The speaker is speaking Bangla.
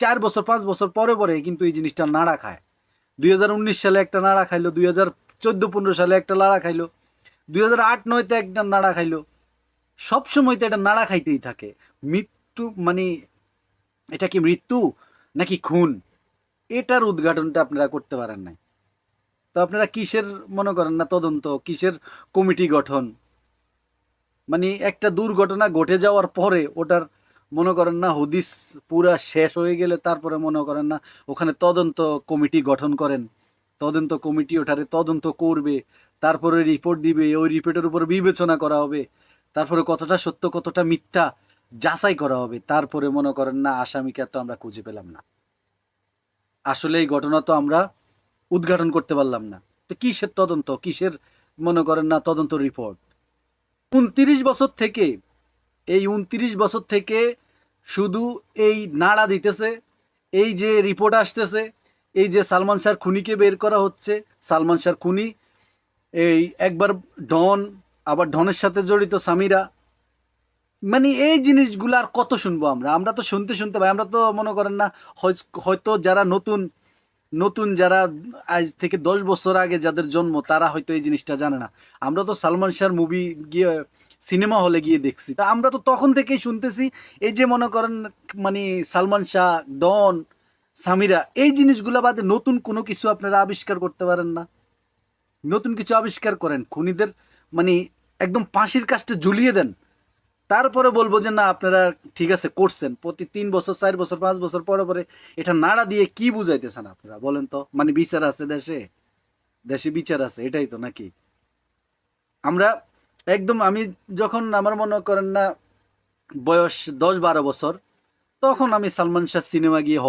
চার বছর, পাঁচ বছর পরে পরে কিন্তু এই জিনিসটা নাড়া খায়। দুই হাজার উনিশ সালে একটা নাড়া খাইলো, দুই হাজার চোদ্দ পনেরো সালে একটা নাড়া খাইলো, দুই হাজার আট নয়তে একটা নাড়া খাইলো। সবসময় তো এটা নাড়া খাইতেই থাকে। মৃত্যু মানে এটা কি মৃত্যু নাকি খুন? এটার উদ্ঘাটনটা আপনারা করতে পারেন নাই। তো আপনারা কিসের মনে করেন না তদন্ত, কিসের কমিটি গঠন? মানে একটা দুর্ঘটনা ঘটে যাওয়ার পরে ওটার মনে করেন না, হদিস পুরা শেষ হয়ে গেলে তারপরে মনে করেন না, ওখানে তদন্ত কমিটি গঠন করেন। তদন্ত কমিটি ওঠারে তদন্ত করবে, তারপরে রিপোর্ট দিবে, ওই রিপোর্টের উপর বিবেচনা করা হবে, তারপরে কতটা সত্য, কতটা মিথ্যা যাচাই করা হবে, তারপরে মনে করেন না, আসামিকে তো আমরা খুঁজে পেলাম না। আসলে এই ঘটনা তো আমরা উদ্ঘাটন করতে পারলাম না। তো কিসের তদন্ত? কিসের মনে করেন না তদন্ত রিপোর্ট উনত্রিশ বছর থেকে এই উনত্রিশ বছর থেকে শুধু এই নাড়া দিতেছে, এই যে রিপোর্ট আসতেছে, এই যে সালমান শাহ খুনিকে বের করা হচ্ছে, সালমান শাহ খুনি, এই একবার ডন, আবার ডনের সাথে জড়িত সামিরা মানে এই জিনিসগুলো আর কত শুনব আমরা? আমরা তো শুনতে শুনতে ভাই, আমরা তো মনে করেন না হয়তো যারা নতুন নতুন যারা আজ থেকে দশ বছর আগে যাদের জন্ম, তারা হয়তো এই জিনিসটা জানে না। আমরা তো সালমান শাহর মুভি গিয়ে সিনেমা হলে গিয়ে দেখছি। তা আমরা তো তখন থেকেই শুনতেছি, এই যে মনে করেন মানে সালমান শাহ, ডন, সামিরা, এই জিনিসগুলো বাদে নতুন কোনো কিছু আপনারা আবিষ্কার করতে পারেন না। নতুন কিছু আবিষ্কার করেন, খুনিদের মানে একদম ফাঁসির কাজটা ঝুলিয়ে দেন। তারপরে বলব যে, না, আপনারা ঠিক আছে, করছেন। প্রতি তিন বছর, চার বছর, পাঁচ বছর পরে পরে এটা নাড়া দিয়ে কি বুঝাইতেছেন আপনারা, বলেন তো? মানে বিচার আছে দেশে? দেশে বিচার আছে, এটাই তো নাকি? আমরা একদম, আমি যখন আমার মনে করেন না, বয়স দশ বারো বছর, তখন আমি সালমান শাহ সিনেমা গিয়ে